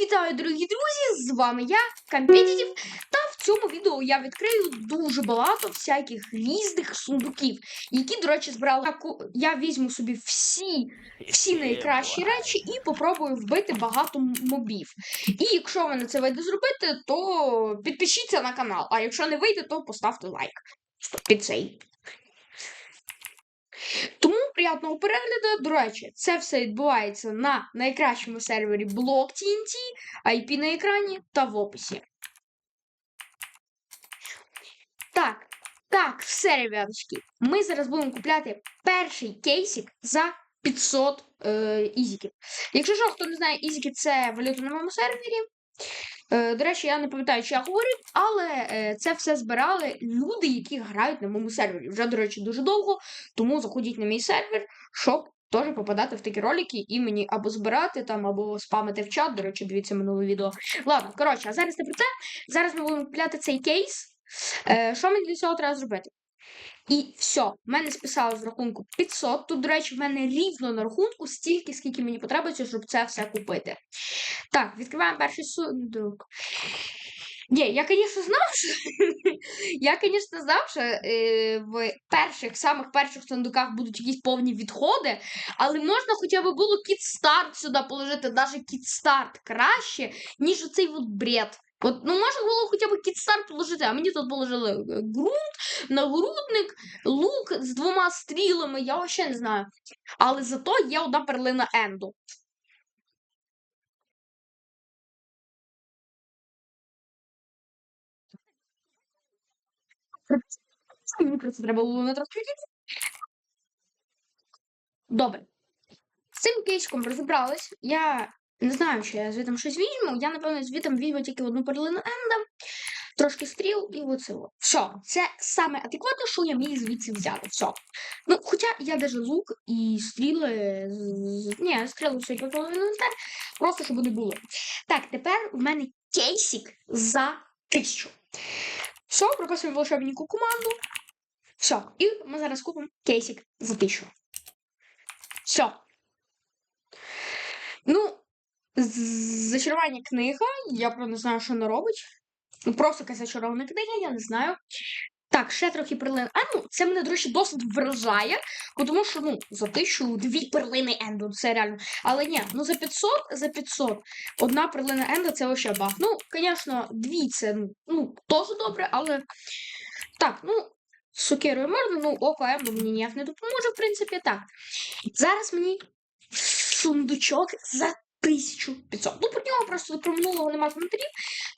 Вітаю, дорогі друзі! З вами я, Компетітів, та в цьому відео я відкрию дуже багато всяких різних сундуків, які, до речі, збирала. Я візьму собі всі, всі найкращі речі і попробую вбити багато мобів. І якщо мене це вийде зробити, то підпишіться на канал. А якщо не вийде, то поставте лайк під цей. Тому приятного перегляду. До речі, це все відбувається на найкращому сервері Block TNT, IP на екрані та в описі. Так, так, все, ребяточки. Ми зараз будемо купляти перший кейсик за 500 е, ізіків. Якщо що, хто не знає, ізіки це валюта на моєму сервері. Е, до речі, я не пам'ятаю, що я говорив, але е, це все збирали люди, які грають на моєму сервері. Вже, до речі, дуже довго. Тому заходіть на мій сервер, щоб теж попадати в такі ролики і мені або збирати там, або спамити в чат. До речі, дивіться минуле відео. Ладно, коротше, а зараз не про це. Зараз ми будемо купляти цей кейс. Е, що мені для цього треба зробити? І все, в мене списали з рахунку 500. Тут, до речі, в мене рівно на рахунку стільки, скільки мені потребується, щоб це все купити. Так, відкриваємо перший сундук. Ні, я, звісно, знав, що я, звісно, знав, що е, в перших, самих перших сундуках будуть якісь повні відходи, але можна хоча б було кіт-старт сюди положити, навіть кіт-старт краще, ніж оцей от бред. От, ну, можна було хоча б кіт-старт положити, а мені тут положили е, ґрунт, нагрудник, лук з двома стрілами, я взагалі не знаю. Але зато є одна перлина Енду. Мені про це треба було не. Добре. З цим кейском розібрались. Я не знаю, чи я звідом щось візьму. Я, напевно, звідом візьму тільки одну перлину Енда, трошки стріл і оце. Все, це саме адекватно, що я міг звідси взяти. Все. Ну, хоча я даже лук і стріли. Ні, стріли все половину не. Просто щоб не було. Так, тепер в мене кейсик за тисячу. Все, прописуємо волшебнику команду. Все. І ми зараз купимо кейсик за тисячу. Все. Ну, зачарування книга. Я правда не знаю, що вона робить. Ну, просто якась зачарована книга, я не знаю. Так, ще трохи перлин. А ну, це мене, до речі, досить вражає, тому що, ну, за тисячу дві перлини Енду, це реально. Але ні, ну за 500, за 500. Одна перлина Енду це вообще бах. Ну, звісно, дві це, ну, теж добре, але. Так, ну, з сокирою можна, ну, око Енду мені ніяк не допоможе, в принципі, так. Зараз мені сундучок за 1500. Ну, про нього просто про минулого нема коментарів.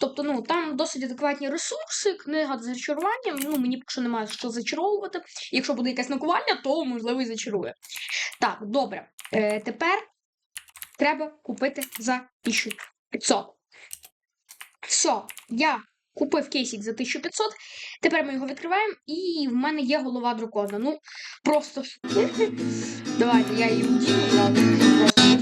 Тобто, ну, там досить адекватні ресурси, книга з зачаруванням. Ну, мені поки що немає що зачаровувати. Якщо буде якесь накування, то можливо і зачарує. Так, добре. Е, тепер треба купити за 1500. Все, я купив кейсик за 1500. Тепер ми його відкриваємо, і в мене є голова дракона. Ну, просто. Давайте я її вдіну зразу.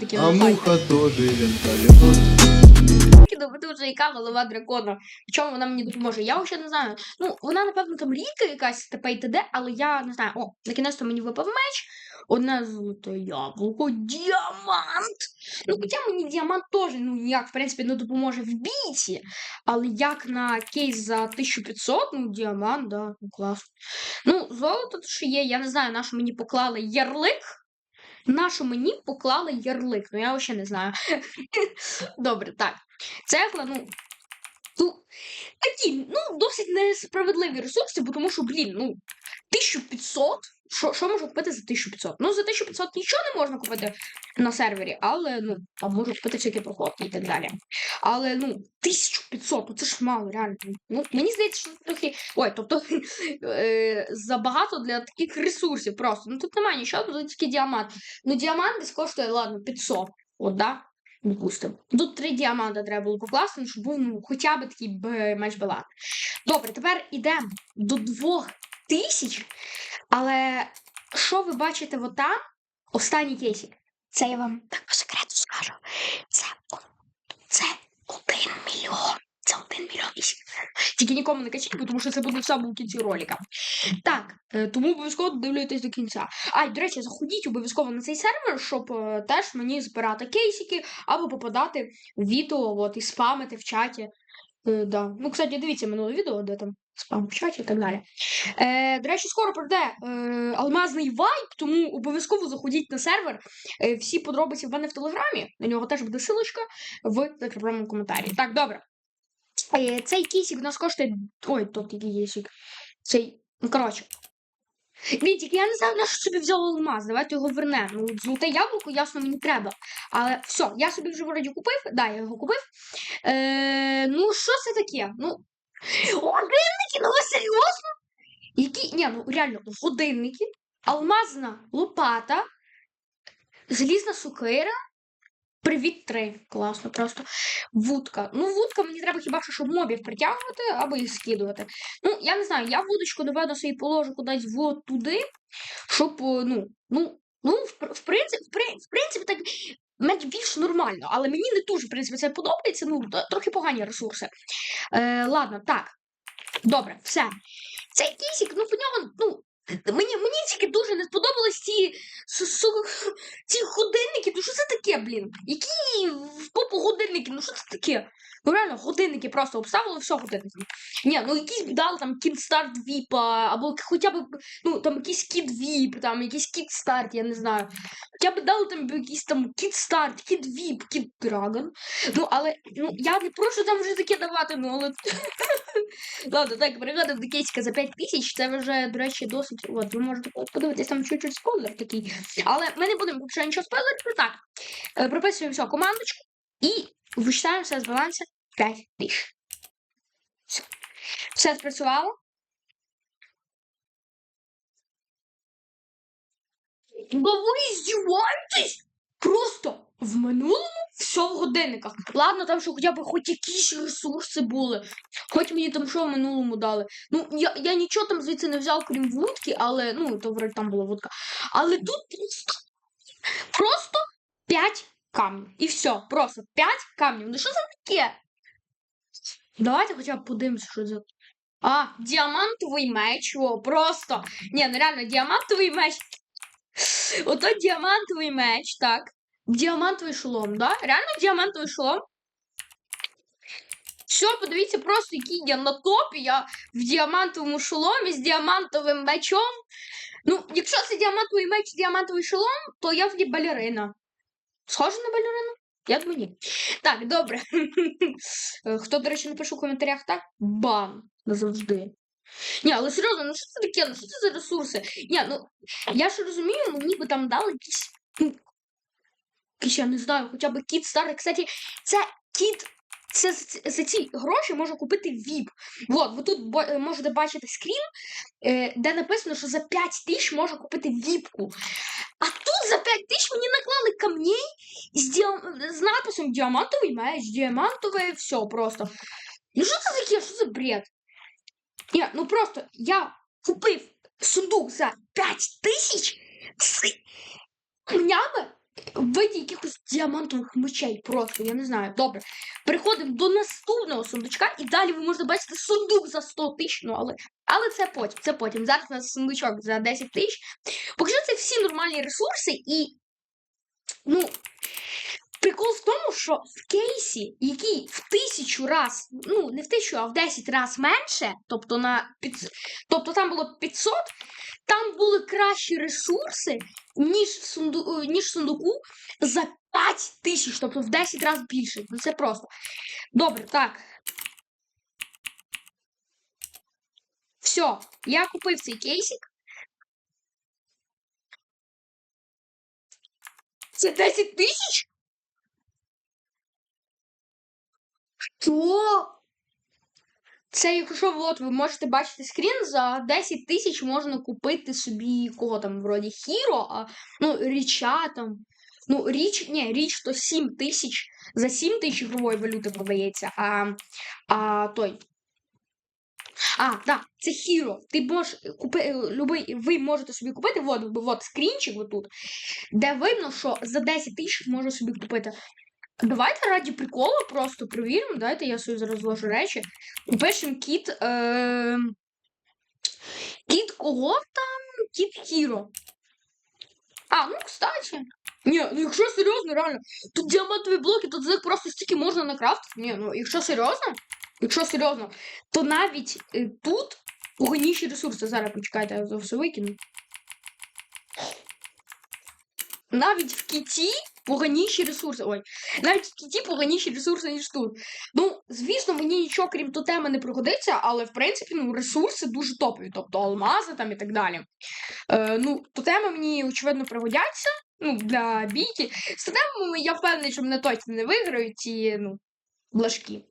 Таким А муха тоже вертолет. доведу вже яка голова дракона. В чому вона мені допоможе? Я ще не знаю. Ну, вона, напевно, там ріка якась ТП і т.д., але я не знаю. О, накінець-то мені випав меч. Одне золоте яблуко, діамант. Ну, хоча мені діамант теж ну, ніяк, в принципі, не допоможе в бійці. Але як на кейс за 1500, ну, діамант, да, ну класно. Ну, золото то що є, я не знаю, на що мені поклали ярлик. На що мені поклали ярлик? Ну, я ще не знаю. Добре, так. Цегла, ну. Ну, такі, ну, досить несправедливі ресурси, бо тому що, блін, ну, 1500. Що, що можу купити за 1500? Ну, за 1500 нічого не можна купити на сервері, але, ну, там можу купити всякі проходки і так далі. Але, ну, 1500, ну це ж мало, реально. Ну, мені здається, що це трохи. Ой, тобто е, забагато для таких ресурсів просто. Ну тут немає нічого, тут тільки діамант. Ну, діамант десь коштує, ладно, 500. От, да? Допустимо. Тут три діаманти треба було покласти, ну, щоб був ну, хоча б такий б, меч баланс. Добре, тепер йдемо до двох тисяч. Але що ви бачите от там? Останній кейсик. Це я вам так по секрету скажу. Це, це один мільйон. Це один мільйон. І Тільки нікому не кажіть, бо тому що це буде в самому кінці ролика. Так, е, тому обов'язково дивлюйтесь до кінця. А, до речі, заходіть обов'язково на цей сервер, щоб е, теж мені збирати кейсики або попадати в відео от, і спамити в чаті. Е, да. Ну, кстати, дивіться минуле відео, де там спам в чаті і так далі. Е, до речі, скоро прийде е, алмазний вайп, тому обов'язково заходіть на сервер. Е, всі подробиці в мене в телеграмі. На нього теж буде силочка в закріпленому коментарі. Так, добре. Е, цей кейсик у нас коштує. Ой, тут який кейсик. Цей. Ну, коротше. Тільки я не знаю, на що собі взяв алмаз. Давайте його вернемо. Ну, золоте яблуко, ясно, мені треба. Але все, я собі вже вроді купив. Да, я його купив. Е, ну, що це таке? Ну. Годинники, ну ви серйозно? Які. Ні, ну реально, годинники, алмазна лопата, залізна сокира. Привіт, три. Класно, просто. Вудка. Ну, вудка мені треба хіба що, щоб мобів притягувати або їх скидувати. Ну, я не знаю, я вудочку напевно собі положу кудись в туди, щоб, е, ну, ну, ну, в, в принципі, в принципі, так менш більш нормально, але мені не дуже, в принципі, це подобається. Ну, трохи погані ресурси. Е, ладно, так. Добре, все. Цей кісік, ну, по ньому, ну. Мені, мені тільки дуже не сподобались ці, ці годинники. Ну що це таке, блін? Які в попу годинники? Ну що це таке? Ну реально, годинники просто обставили все годинники. Ні, ну якісь б дали там кіт старт віпа, або хоча б ну там якийсь кіт віп, там якийсь кіт старт, я не знаю. Хоча б дали там якийсь там кіт старт, кіт віп, кіт драгон. Ну, але ну я не прошу там вже таке давати, ну але. Ладно, так, до кейсика за 5 тисяч. Це вже, до речі, досить. От, ви можете подивитись там чуть-чуть спойлер такий. Але ми не будемо поки що нічого спойлерити. Так. Е, Прописуємо все командочку і вичитаємо все з балансу 5 тисяч. Все. Спрацювало. Да ви здіваєтесь? Просто в минулому все в годинниках. Ладно, там що хоча б хоч якісь ресурси були. Хоч мені там що в минулому дали. Ну, я, я нічого там звідси не взяв, крім вудки, але ну, то вроде там була вудка. Але тут просто 5 камнів. І все, просто 5 камнів. Ну що це таке? Давайте хоча б подивимося, що це. А, діамантовий меч. О, просто. Ні, ну реально, діамантовий меч. Ото діамантовий меч, так. Діамантовий шолом, да? Реально діамантовий шолом. Все, подивіться, просто який я на топі. Я в діамантовому шоломі з діамантовим мечом. Ну, якщо це діамантовий меч, діамантовий шолом, то я тоді балерина. Схоже на балерину? Я думаю, ні. Так, добре. Е, Хто, до речі, напише в коментарях так? Бан. Назавжди. Ні, але серйозно, ну що це таке? Ну що це за ресурси? Ні, ну я ж розумію, мені би там дали якісь. Ну, якісь, я не знаю, хоча б кіт старий. Кстати, це кіт. Це за- за ці гроші можна купити VIP. От, ви тут е, можете бачити скрін, е, де написано, що за 5 тисяч можна купити віпку. А тут за 5 тисяч мені наклали камней з, діам... з надписом діамантовий меч, діамантове все просто. Ну що це таке? Що це бред? Ні, ну просто я купив сундук за 5 тисяч з камнями в виді якихось діамантових мечей. Просто, я не знаю. Добре. Переходимо до наступного сундучка, і далі ви можете бачити сундук за 100 тисяч. Ну, але, але це потім. Це потім. Зараз у нас сундучок за 10 тисяч. Поки що це всі нормальні ресурси, і. Ну. Прикол в тому, що в кейсі, який в тисячу раз, ну не в тисячу, а в 10 раз менше, тобто на під, тобто там було 500, там були кращі ресурси, ніж в, сунду, е, ніж в сундуку за 5 тисяч, тобто в 10 разів більше. Ну це просто. Добре, так. Все, я купив цей кейсик. Це 10 тисяч? Що? Це, якщо от, ви можете бачити скрін, за 10 тисяч можна купити собі кого там, вроді Хіро, а, ну, річа там. Ну, річ, ні, річ то 7 тисяч. За 7 тисяч ігрової валюти продається, а, а той. А, так, це Hero. Ти можеш купити, любий, ви можете собі купити, от, от скрінчик отут, де видно, що за 10 тисяч можна собі купити. Давайте раді приколу просто перевіримо. Дайте я собі зараз зложу речі. Пишемо кіт. Е... Кіт кого там? Кіт Хіро. А, ну, кстати. Ні, ну якщо серйозно, реально, тут діамантові блоки, тут з них просто стільки можна накрафтити. Ні, ну якщо серйозно, якщо серйозно, то навіть е, тут поганіші ресурси. Зараз почекайте, я все викину. Навіть в кіті поганіші ресурси. Ой, навіть в кіті поганіші ресурси, ніж тут. Ну, звісно, мені нічого крім тотема не пригодиться, але в принципі ну, ресурси дуже топові, тобто алмази там і так далі. Е, ну, тотеми мені, очевидно, пригодяться. Ну, для бійки. З тотемами я впевнений, що мене точно не виграють і ну, блажки.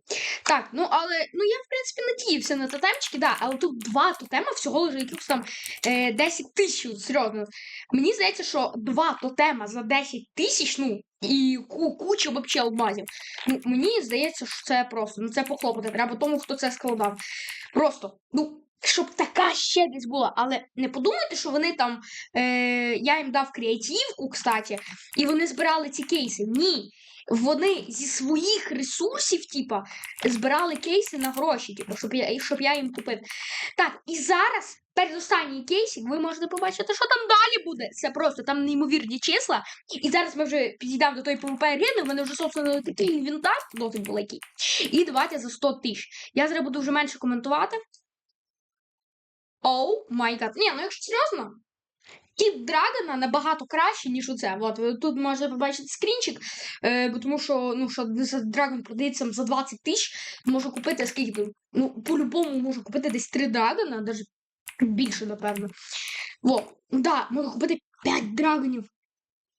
Так, ну але ну я в принципі надіявся на тотемчики, да, але тут два тотема, всього лише якихось там е, 10 тисяч, серйозно. Мені здається, що два тотема за 10 тисяч, ну, і ку куча вообще алмазів. Ну, мені здається, що це просто, ну це похлопати. Треба тому, хто це складав. Просто, ну. Щоб така щедрість була, але не подумайте, що вони там. Е, я їм дав креативку, кстати, і вони збирали ці кейси. Ні. Вони зі своїх ресурсів, типа, збирали кейси на гроші, типу, щоб я, щоб я їм купив. Так, і зараз, передостанній кейсик, ви можете побачити, що там далі буде. Це просто там неймовірні числа. І зараз ми вже підійдемо до тої PvP арени, в мене вже, собственно, такий інвентар досить великий. І давайте за 100 тисяч. Я зараз буду вже менше коментувати. Оу май гад. Ні, ну якщо серйозно, кіт Драгона набагато краще, ніж оце. От, тут можете побачити скрінчик, е, тому що, ну, що Драгон продається за 20 тисяч, можу купити скільки? Ну, по-любому можу купити десь 3 Драгона, навіть більше, напевно. Во, да, можу купити 5 драгонів.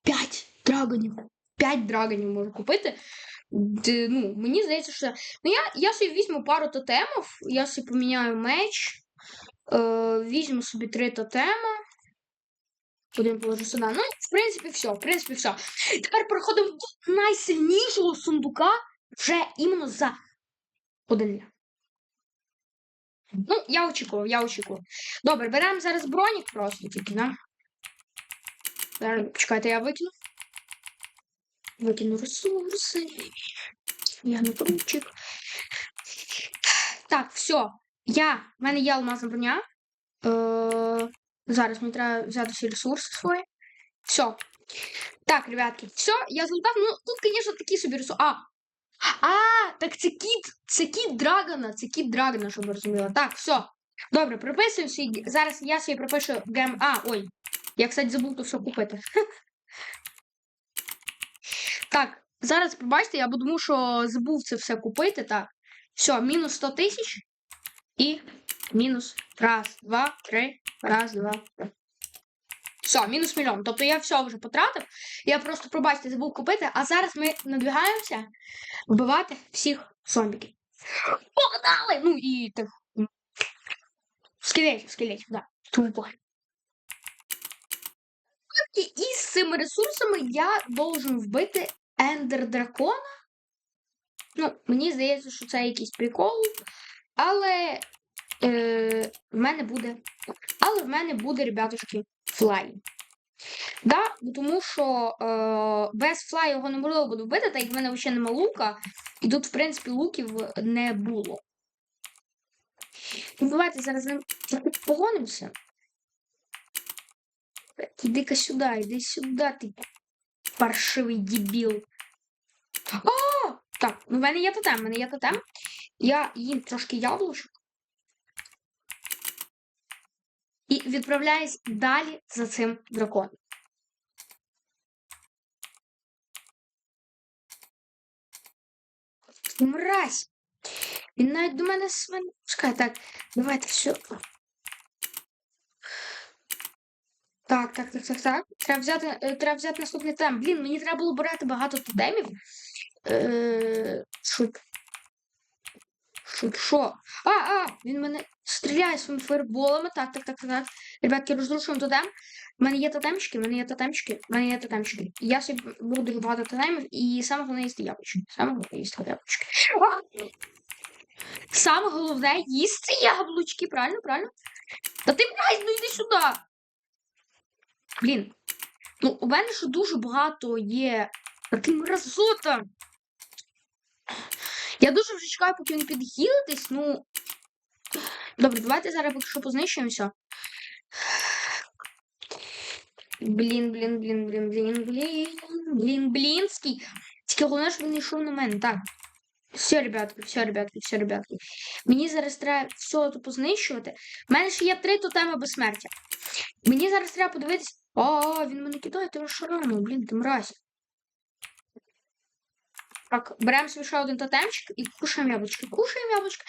5 драгонів. 5 драгонів можу купити. Д- ну, мені здається, що. Ну, я, я собі візьму пару тотемів, я собі поміняю меч. Е, візьму собі три тотема. Один положу сюди. Ну, в принципі, все. В принципі, все. Тепер переходимо до найсильнішого сундука вже іменно за один ля. Ну, я очікував, я очікував. Добре, беремо зараз бронік просто тільки, да? Зараз, почекайте, я викину. Викину ресурси. Я не кручик. Так, все. Я, в мене є алмазна броня. Е, зараз мені треба взяти всі ресурси свої. Все. Так, ребятки, все, я злутав. Ну, тут, звісно, такі собі ресурси. А! А, так це кіт, це кіт Драгона, це кіт Драгона, щоб ви розуміли. Так, все. Добре, приписуємо свій. Зараз я собі пропишу гем. А, ой. Я, кстати, забув то все купити. Так, зараз побачите, я тому що забув це все купити. Так. Все, мінус 100 тисяч. І мінус. Раз, два, три. Раз, два, три. Все, мінус мільйон. Тобто я все вже потратив. Я просто, пробачте, забув купити. А зараз ми надвигаємося вбивати всіх зомбіків. Погнали! Ну і так. Скелетів, скелетів, да. І, і з цими ресурсами я должен вбити ендер дракона. Ну, мені здається, що це якийсь прикол. Але е, в мене буде. Але в мене буде, ребятушки, флай. Да, тому що е, без флай його неможливо буде вбити, так як в мене взагалі нема лука. І тут, в принципі, луків не було. Ну, давайте зараз ним погонимося. Іди-ка сюди, іди сюди, ти паршивий дебіл. О! Так, ну в мене є тотем, в мене є тотем. Я їм трошки яблучок. І відправляюсь далі за цим драконом. Мразь! Він навіть до мене. Пускай, так, давайте все. Так, так, так, так, так. Треба взяти, е, треба взяти наступний тем. Блін, мені треба було брати багато тотемів. Е. Шут, що? А, а, він мене стріляє своїми фаерболами. Так, так, так, так, так. Ребятки, розрушуємо тотем. У мене є тотемчики, в мене є тотемчики, в мене є тотемчики. Я собі буду дуже багато тотемів, і саме головне їсти яблучки. Саме головне їсти яблучки. Саме головне їсти яблучки, правильно, правильно? Та ти мразь, ну йди сюди. Блін. Ну, у мене ще дуже багато є. Та ти. Я дуже вже чекаю, поки він підхилитись, ну. Добре, давайте зараз поки що познищуємося. Блін, блін, блін, блін, блін, блін, блін, блінський. Тільки головне, щоб він йшов на мене, так. Все, ребятки, все, ребятки, все, ребятки. Мені зараз треба все тут познищувати. У мене ще є три тотеми безсмертя. Мені зараз треба подивитися. О, він мене кидає, ти розшараний, блін, ти мразь. Так, беремо собі ще один тотемчик і кушаємо яблучки. Кушаємо яблучки.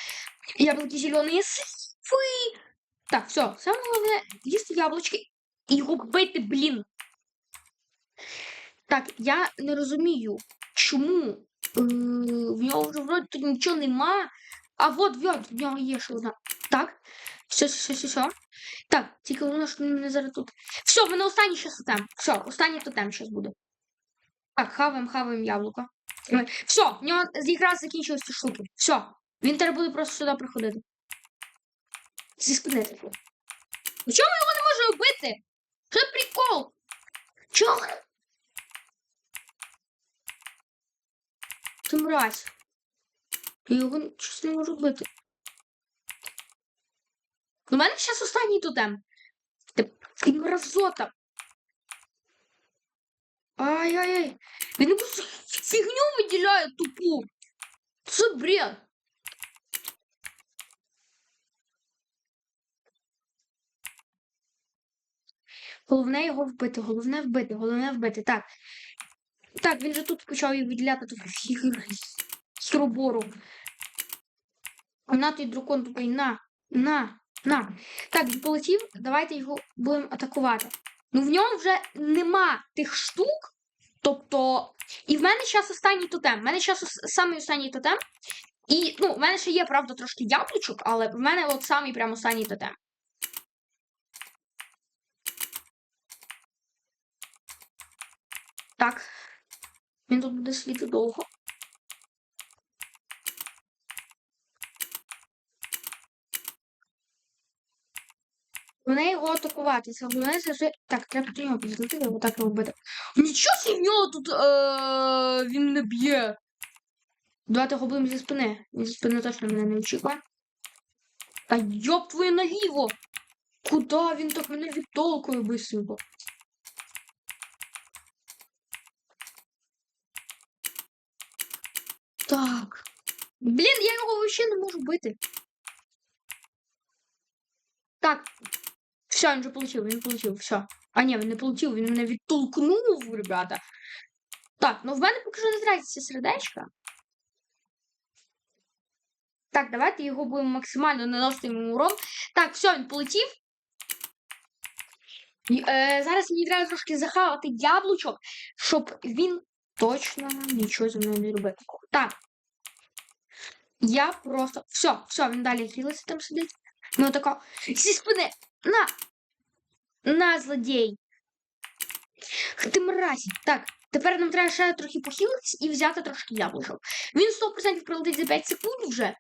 Яблуки зелені сифи. Так, все, саме головне їсти яблучки і його бити, блін. Так, я не розумію, чому е, в нього вже вроді тут нічого нема. А от, от, в нього є ще одна. Так. Все, все, все, все. Так, тільки воно ж не зараз тут. Все, в мене останній ще тотем. Все, останній тотем зараз буде. Так, хаваємо, хаваємо яблуко. Все, в нього якраз закінчились ці штуки. Все. Він тепер буде просто сюди приходити. Зі спини таку. Ну чому його не можу вбити? Що прикол? Чого? Ти мразь. Я його щось не можу вбити. У мене зараз останній тотем. Ти мразота. Ай-яй-яй. Він якусь фігню виділяє тупу. Це бред. Головне його вбити, головне вбити, головне вбити. Так. Так, він же тут почав її виділяти ту хіробору. А на той дракон тупий, на, на, на. Так, він полетів, давайте його будемо атакувати. Ну в ньому вже нема тих штук. Тобто. І в мене зараз останній тотем. В мене зараз самий останній тотем. І, ну, в мене ще є, правда, трошки яблучок, але в мене от самий прямо останній тотем. Так. Він тут буде сліти довго. Головне його атакувати. Це головне завжди. Так, треба до нього підлетіти, його так робити. Нічого собі в нього тут е- він не б'є. Давайте його будемо зі спини. Він зі спини точно мене не очікує. Та йоп твою наліво! Куда він так мене відтолкує бисенько? Так. Блін, я його взагалі не можу бити. Так. Все, він вже получив, він получив, все. А ні, він не получив, він мене відтолкнув, ребята. Так, ну в мене поки що не тратиться сердечка. Так, давайте його будемо максимально наносити йому урон. Так, все, він полетів. Е, зараз мені треба трошки захавати яблучок, щоб він точно нічого зі мною не робив. Так. Я просто. Все, все, він далі хілиться там сидить. Ну тако. Зі спини. На! На, злодій. Ти мразь. Так, тепер нам треба ще трохи похилитись і взяти трошки яблучок. Він 100% прилетить за 5 секунд вже.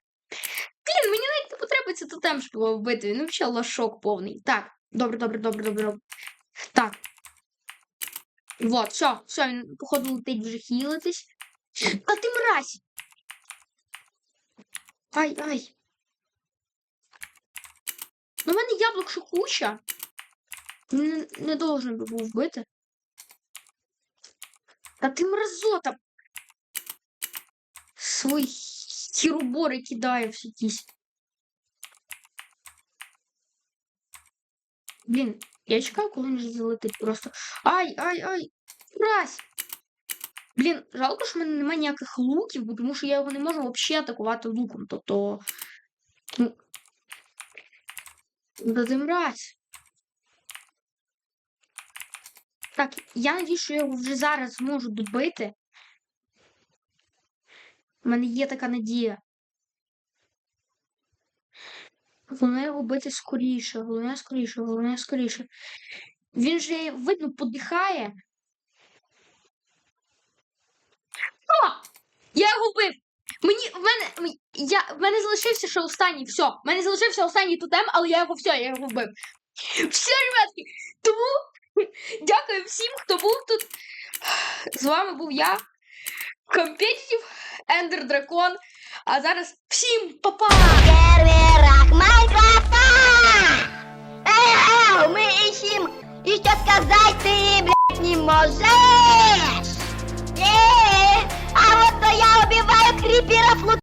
Блін, мені навіть не потребується тотем, щоб його вбити. Він взагалі лошок повний. Так, добре, добре, добре, добре, добре. Так. Вот, все, все, він, походу, летить вже хілитись. А ти мразь! Ай, ай. Ну, в мене яблук ще куча. Не, не должен би був вбити. Та ти мразота. Свої хіробори кидає всі якісь. Блін, я чекав, коли він вже залетить просто. Ай, ай, ай! Мразь! Блін, жалко, що в мене немає ніяких луків, бо тому що я його не можу взагалі атакувати луком. Ну. Да ти мразь. Так, я надію, що я його вже зараз зможу добити. У мене є така надія. Головне його бити скоріше, головне скоріше, головне скоріше. Він же, видно, подихає. О! Я його вбив! Мені в мене я, в мене залишився ще останній. Все, в мене залишився останній тотем, але я його все, я його вбив. Все, ребятки, тому дякую всім, хто був тут. З вами був я, Competitive Ender Дракон. А зараз всім па-па! Серверах Майнкрафта! Эу, мы ищем и И что сказать ты, блядь, не можешь? Э, а вот то я убиваю